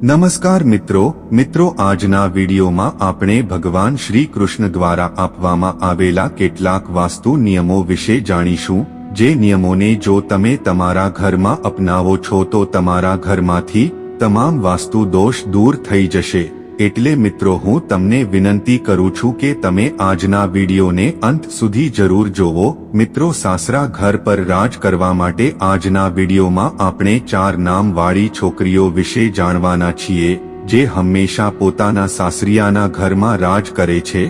નમસ્કાર મિત્રો મિત્રો આજના વિડીયોમાં આપણે ભગવાન શ્રી કૃષ્ણ દ્વારા આપવામાં આવેલા કેટલાક વાસ્તુ નિયમો વિશે જાણીશું, જે નિયમોને જો તમે તમારા ઘરમાં અપનાવો છો તો તમારા ઘરમાંથી તમામ વાસ્તુ દોષ દૂર થઈ જશે. એટલે મિત્રો હું તમને વિનંતી કરું છું કે તમે આજના વિડીયોને અંત સુધી જરૂર જોવો. મિત્રો સાસરા ઘર પર રાજ કરવા માટે આજના વિડીયોમાં આપણે ચાર નામવાળી છોકરીઓ વિશે જાણવાના છીએ, જે હંમેશા પોતાના સાસરિયાના ઘરમાં રાજ કરે છે.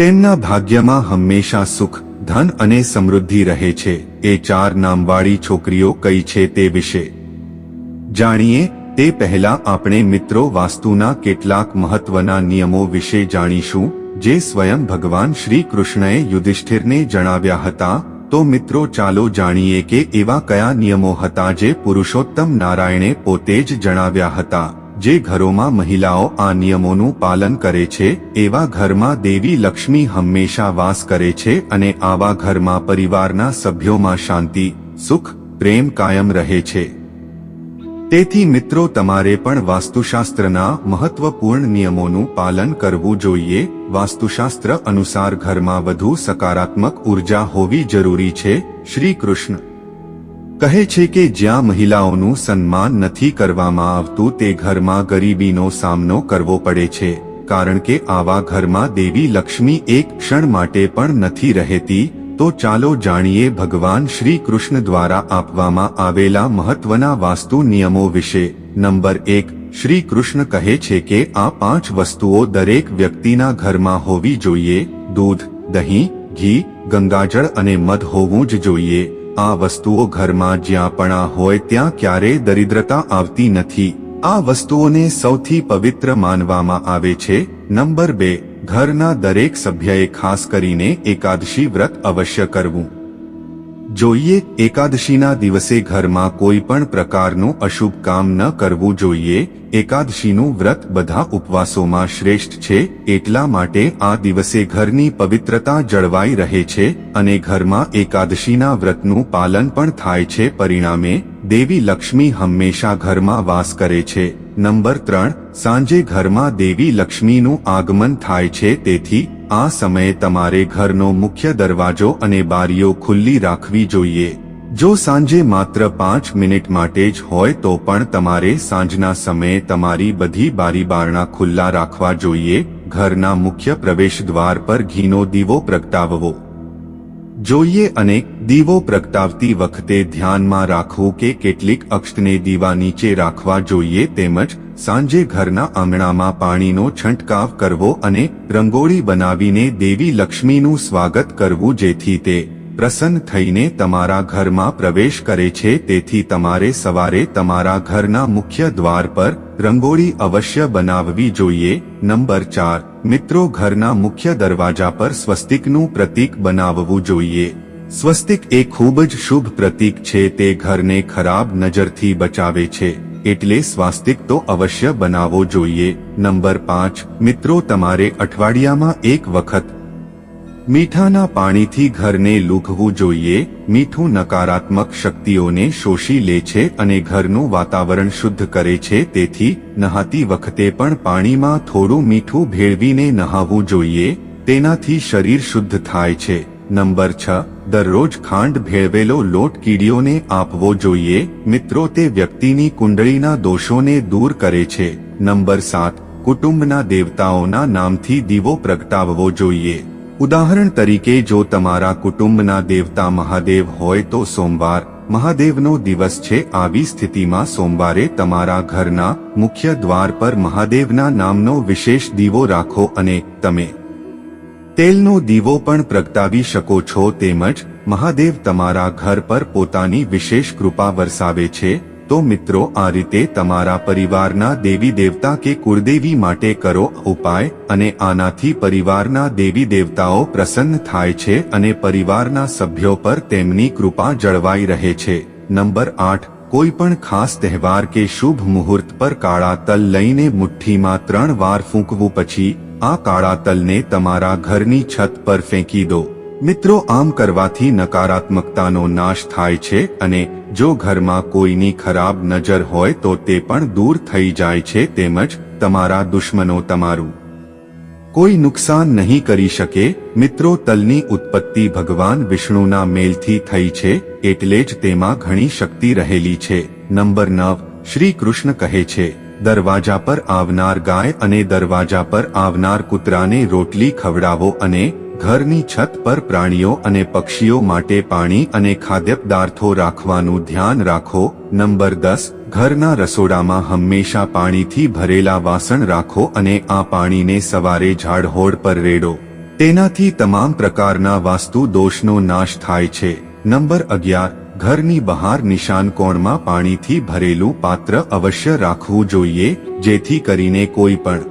તેમના ભાગ્યમાં હંમેશા સુખ, ધન અને સમૃદ્ધિ રહે છે. એ ચાર નામવાળી છોકરીઓ કઈ છે તે વિશે જાણીએ. તે પહેલા આપણે મિત્રો વાસ્તુના કેટલાક મહત્વના નિયમો વિશે જાણીશું, જે સ્વયં ભગવાન શ્રી કૃષ્ણએ યુધિષ્ઠિરને જણાવ્યા હતા, તો મિત્રો ચાલો જાણીએ કે એવા કયા નિયમો હતા જે પુરુષોત્તમ નારાયણે પોતે જ જણાવ્યા હતા, જે ઘરોમાં મહિલાઓ આ નિયમોનું પાલન કરે છે, એવા ઘરમાં દેવી લક્ષ્મી હંમેશા વાસ કરે છે અને આવા ઘરમાં પરિવારના સભ્યોમાં શાંતિ, સુખ, પ્રેમ કાયમ રહે છે. તેથી મિત્રો તમારે પણ વાસ્તુશાસ્ત્રના મહત્વપૂર્ણ નિયમોનું પાલન કરવું જોઈએ. વાસ્તુશાસ્ત્ર અનુસાર ઘરમાં વધુ સકારાત્મક ઊર્જા હોવી જરૂરી છે. શ્રી કૃષ્ણ કહે છે કે જ્યાં મહિલાઓનું સન્માન નથી કરવામાં આવતું તે ઘરમાં ગરીબીનો સામનો કરવો પડે છે. કારણ કે આવા ઘરમાં દેવી લક્ષ્મી એક ક્ષણ માટે પણ નથી રહેતી. તો ચાલો જાણીએ ભગવાન શ્રી કૃષ્ણ દ્વારા આપવામાં આવેલા મહત્વના વાસ્તુ નિયમો વિશે. નંબર એક, શ્રી કૃષ્ણ કહે છે કે આ પાંચ વસ્તુઓ દરેક વ્યક્તિના ઘરમાં હોવી જોઈએ. દૂધ, દહીં, ઘી, ગંગાજળ અને મધ હોવું જ જોઈએ. આ વસ્તુઓ ઘરમાં જ્યાં પણ હોય ત્યાં ક્યારેય દરિદ્રતા આવતી નથી. આ વસ્તુઓને સૌથી પવિત્ર માનવામાં આવે છે. નંબર બે ઘરના દરેક સભ્યએ ખાસ કરીને એકાદશી વ્રત અવશ્ય કરવું. જોઈએ, એકાદશીના દિવસે ઘરમાં કોઈ પણ પ્રકારનું અશુભ કામ ન કરવું જોઈએ. એકાદશીનું વ્રત બધા ઉપવાસોમાં શ્રેષ્ઠ છે, એટલા માટે આ દિવસે ઘરની પવિત્રતા જળવાઈ રહે છે અને ઘરમાં એકાદશીના વ્રતનું પાલન પણ થાય છે પરિણામે દેવી લક્ષ્મી હંમેશા ઘરમાં વાસ કરે છે. નંબર ત્રણ, સાંજે ઘરમાં દેવી લક્ષ્મીનું આગમન થાય છે. તેથી, આ સમયે તમારે ઘરનો મુખ્ય દરવાજો અને બારીઓ ખુલ્લી રાખવી જોઈએ. જો સાંજે માત્ર પાંચ મિનિટ માટે જ હોય તો પણ તમારે સાંજના સમયે તમારી બધી બારી બારણા ખુલ્લા રાખવા જોઈએ. ઘરના મુખ્ય પ્રવેશ દ્વાર પર ઘીનો દીવો પ્રગટાવવો. જોઈએ અને દીવો પ્રગટાવતી વખતે ધ્યાનમાં રાખવું કે કેટલીક અક્ષને દીવા નીચે રાખવા જોઈએ તેમજ સાંજે ઘરના આંગણામાં પાણીનો છંટકાવ કરવો અને રંગોળી બનાવીને દેવી લક્ષ્મીનું સ્વાગત કરવું જેથી તે પ્રસન્ન થઈને તમારા ઘરમાં પ્રવેશ કરે છે. તેથી તમારે સવારે તમારા ઘરના મુખ્ય દ્વાર પર રંગોળી અવશ્ય બનાવવી જોઈએ. નંબર ચાર. મિત્રો ઘરના મુખ્ય દરવાજા પર સ્વસ્તિકનું પ્રતીક બનાવવું જોઈએ. સ્વસ્તિક એ ખૂબ જ શુભ પ્રતીક છે, તે ઘરને ખરાબ નજરથી બચાવે છે, એટલે સ્વાસ્તિક તો અવશ્ય બનાવવો જોઈએ. નંબર પાંચ, મિત્રો તમારે અઠવાડિયામાં એક વખત મીઠાના પાણીથી ઘરને લૂઘવું જોઈએ, મીઠું નકારાત્મક શક્તિઓને શોષી લે છે અને ઘરનું વાતાવરણ શુદ્ધ કરે છે, તેથી નહાતી વખતે પણ પાણીમાં થોડું મીઠું ભેળવીને નહાવું જોઈએ, તેનાથી શરીર શુદ્ધ થાય છે. નંબર છ, દરરોજ ખાંડ ભેળવેલો લોટ કીડીઓને આપવો જોઈએ, મિત્રો તે વ્યક્તિની કુંડળીના દોષોને દૂર કરે છે. નંબર સાત, કુટુંબના દેવતાઓના નામથી દીવો પ્રગટાવવો જોઈએ. ઉદાહરણ તરીકે જો તમારા કુટુંબના દેવતા મહાદેવ હોય તો સોમવાર, મહાદેવનો દિવસ છે. આવી સ્થિતિમાં સોમવારે તમારા ઘરના મુખ્ય દ્વાર પર મહાદેવના નામનો વિશેષ દીવો રાખો અને તમે તેલનો દીવો પણ પ્રગટાવી શકો છો. તેમજ મહાદેવ તમારા ઘર પર પોતાની વિશેષ કૃપા વરસાવે છે. તો મિત્રો, આ રીતે તમારા પરિવારના દેવી દેવતા કે કુળદેવી માટે કરો ઉપાય અને આનાથી પરિવારના દેવી દેવતાઓ પ્રસન્ન થાય છે અને પરિવારના સભ્યો પર તેમની કૃપા જળવાઈ રહે છે. નંબર આઠ, કોઈ પણ ખાસ તહેવાર કે શુભ મુહૂર્ત પર કાળા તલ લઈને મુઠ્ઠીમાં ત્રણ વાર ફૂંકવું પછી, આ કાળા તલને તમારા ઘરની છત પર ફેંકી દો. મિત્રો, આમ કરવાથી નકારાત્મકતાનો નાશ થાય છે અને જો ઘરમાં કોઈની ખરાબ નજર હોય તો તે પણ દૂર થઈ જાય છે તેમજ તમારા દુશ્મનો તમારું કોઈ નુકસાન નહીં કરી શકે. મિત્રો, તલની ઉત્પત્તિ ભગવાન વિષ્ણુના મેલથી થઈ છે એટલે જ તેમાં ઘણી શક્તિ રહેલી છે. નંબર નવ, શ્રી કૃષ્ણ કહે છે, દરવાજા પર આવનાર ગાય અને દરવાજા પર આવનાર કૂતરાને રોટલી ખવડાવો અને ઘરની છત પર પ્રાણીઓ અને પક્ષીઓ માટે પાણી અને ખાદ્ય પદાર્થો રાખવાનું ધ્યાન રાખો. નંબર દસ, ઘરના રસોડામાં હંમેશા પાણીથી ભરેલા વાસણ રાખો અને આ પાણીને સવારે ઝાડહોડ પર રેડો. તેનાથી તમામ પ્રકારના વાસ્તુ દોષનો નાશ થાય છે. નંબર અગિયાર, ઘરની બહાર નિશાન કોણમાં પાણીથી ભરેલું પાત્ર અવશ્ય રાખવું જોઈએ, જેથી કરીને કોઈ પણ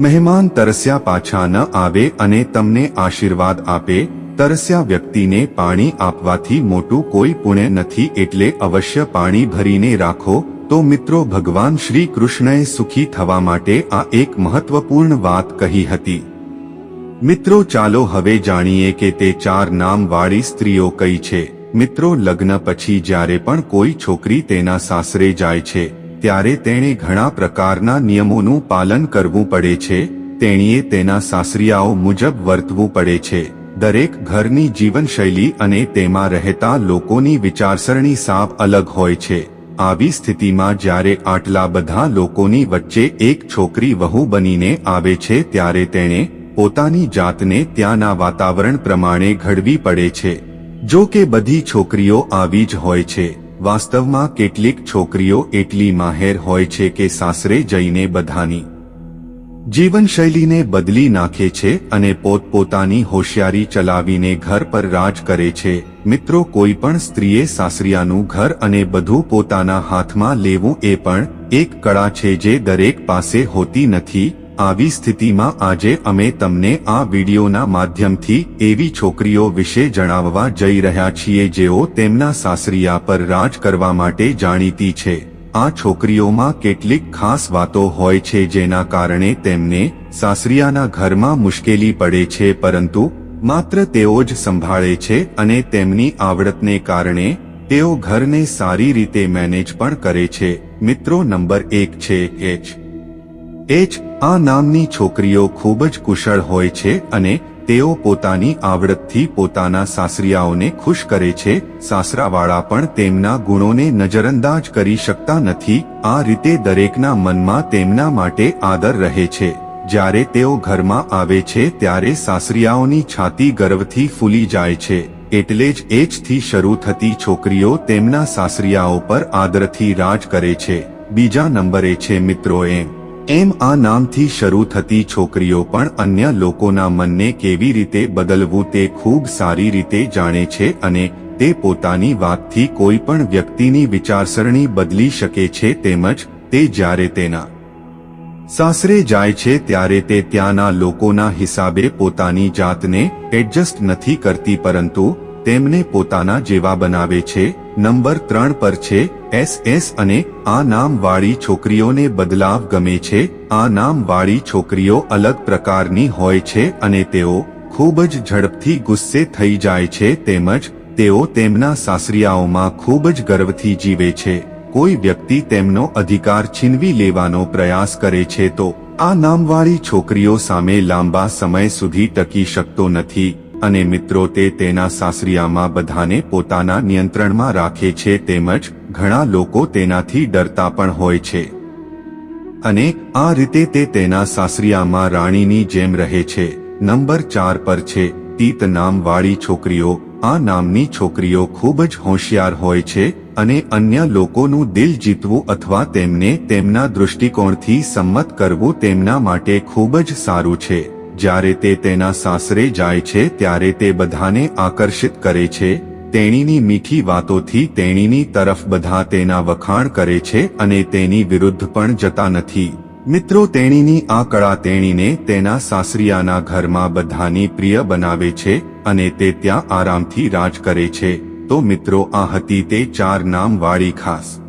મહેમાન તરસ્યા પાછા ન આવે અને તમને આશીર્વાદ આપે, તરસ્યા વ્યક્તિને પાણી આપવાથી મોટું કોઈ પુણ્ય નથી એટલે અવશ્ય પાણી ભરીને રાખો, તો મિત્રો ભગવાન શ્રી કૃષ્ણએ સુખી થવા માટે આ એક મહત્વપૂર્ણ વાત કહી હતી. મિત્રો ચાલો હવે જાણીએ કે તે ચાર નામવાળી સ્ત્રીઓ કઈ છે. મિત્રો લગ્ન પછી જ્યારે પણ કોઈ છોકરી તેના સાસરે જાય છે ત્યારે તેણે ઘણા પ્રકારના નિયમોનું પાલન કરવું પડે છે, તેણીએ તેના સાસરિયાઓ મુજબ વર્તવું પડે છે, દરેક ઘરની જીવનશૈલી અને તેમાં રહેતા લોકોની વિચારસરણી સાફ અલગ હોય છે, આવી સ્થિતિમાં જ્યારે આટલા બધા લોકોની વચ્ચે એક છોકરી વહુ બનીને આવે છે ત્યારે તેણે પોતાની જાતને ત્યાંના વાતાવરણ પ્રમાણે ઘડવી પડે છે, જો કે બધી છોકરીઓ આવી જ હોય છે. વાસ્તવમાં કેટલીક છોકરીઓ એટલી માહેર હોય છે કે સાસરે જઈને બધાની જીવનશૈલીને બદલી નાખે છે અને પોતપોતાની હોશિયારી ચલાવીને ઘર પર રાજ કરે છે. મિત્રો કોઈ પણ સ્ત્રીએ સાસરિયાનું ઘર અને બધું પોતાના હાથમાં લેવું એ પણ એક કળા છે જે દરેક પાસે હોતી નથી. આવી સ્થિતિમાં આજે અમે તમને આ વિડીયોના માધ્યમથી એવી છોકરીઓ વિશે જણાવવા જઈ રહ્યા છીએ જેઓ તેમના સાસરિયા પર રાજ કરવા માટે જાણીતી છે. આ છોકરીઓમાં કેટલીક ખાસ વાતો હોય છે જેના કારણે તેમને સાસરિયાના ઘરમાં મુશ્કેલી પડે છે પરંતુ માત્ર તેઓ જ સંભાળે છે અને તેમની આવડતને કારણે તેઓ ઘરને સારી રીતે મેનેજ પણ કરે છે. મિત્રો, નંબર એક છે એચ એચ આ નામની છોકરીઓ ખૂબ જ કુશળ હોય છે અને તેઓ પોતાની આવડતથી પોતાના સાસરિયાઓને ખુશ કરે છે. સાસરાવાળા પણ તેમના ગુણોને નજરઅંદાજ કરી શકતા નથી. આ રીતે દરેકના મનમાં તેમના માટે આદર રહે છે. જ્યારે તેઓ ઘરમાં આવે છે ત્યારે સાસરિયાઓની છાતી ગર્વથી ફૂલી જાય છે. એટલે જ એજથી શરૂ થતી છોકરીઓ તેમના સાસરિયાઓ પર આદરથી રાજ કરે છે. બીજા નંબરે છે મિત્રો એમ એમ આ નામથી શરૂ થતી છોકરીઓ પણ અન્ય લોકોના મનને કેવી રીતે બદલવું તે ખૂબ સારી રીતે જાણે છે અને તે પોતાની વાતથી કોઈ પણ વ્યક્તિની વિચારસરણી બદલી શકે છે તેમજ તે જ્યારે તેના સાસરે જાય છે ત્યારે તે ત્યાંના લોકોના હિસાબે પોતાની જાતને એડજસ્ટ નથી કરતી પરંતુ તેમને પોતાના જેવા બનાવે છે? નંબર ત્રણ પર છે, એસ એસ અને આ નામવાળી છોકરીઓને બદલાવ ગમે છે? આ નામવાળી છોકરીઓ અલગ પ્રકારની હોય છે અને તેઓ ખૂબ જ ઝડપથી ગુસ્સે થઈ જાય છે તેમજ તેઓ તેમના સાસરિયાઓમાં ખૂબ જ ગર્વથી જીવે છે. કોઈ વ્યક્તિ તેમનો અધિકાર છીનવી લેવાનો પ્રયાસ કરે છે તો આ નામવાળી છોકરીઓ સામે લાંબા સમય સુધી ટકી શકતો નથી. અને મિત્રો તે તેના સાસરિયામાં બધાને પોતાના નિયંત્રણમાં રાખે છે તેમજ ઘણા લોકો તેનાથી ડરતા પણ હોય છે. અને આ રીતે તે તેના સાસરિયામાં રાણીની જેમ રહે છે. નંબર ચાર પર છે, તીત નામવાળી છોકરીઓ. આ નામની છોકરીઓ ખૂબ જ હોશિયાર હોય છે અને અન્ય લોકોનું દિલ જીતવું અથવા તેમને તેમના દૃષ્ટિકોણથી સંમત કરવું તેમના માટે ખૂબ જ સારું છે. જ્યારે તે તેના સાસરે જાય છે ત્યારે તે બધાને આકર્ષિત કરે છે, તેણીની મીઠી વાતોથી તેણીની તરફ બધા તેના વખાણ કરે છે અને તેની વિરુદ્ધ પણ જતા નથી. મિત્રો, તેણીની આ કળા તેણીને તેના સાસરિયાના ઘરમાં બધાની પ્રિય બનાવે છે અને તે ત્યાં આરામથી રાજ કરે છે. તો મિત્રો, આ હતી તે ચાર નામ વાળી ખાસ.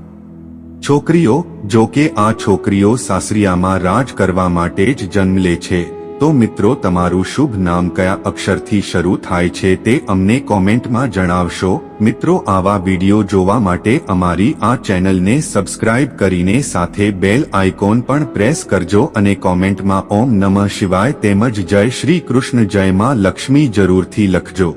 છોકરીઓ, જો કે આ છોકરીઓ સાસરિયામાં રાજ કરવા માટે જ જન્મ લે છે. તો મિત્રો તમારું શુભ નામ કયા અક્ષરથી શરૂ થાય છે તે અમને કોમેન્ટમાં જણાવશો. મિત્રો આવા વીડિયો જોવા માટે અમારી આ ચેનલને સબસ્ક્રાઇબ કરીને સાથે બેલ આઇકોન પણ પ્રેસ કરજો અને કોમેન્ટમાં ઓમ નમઃ શિવાય તેમજ જય શ્રી કૃષ્ણ જયમાં લક્ષ્મી જરૂરથી લખજો.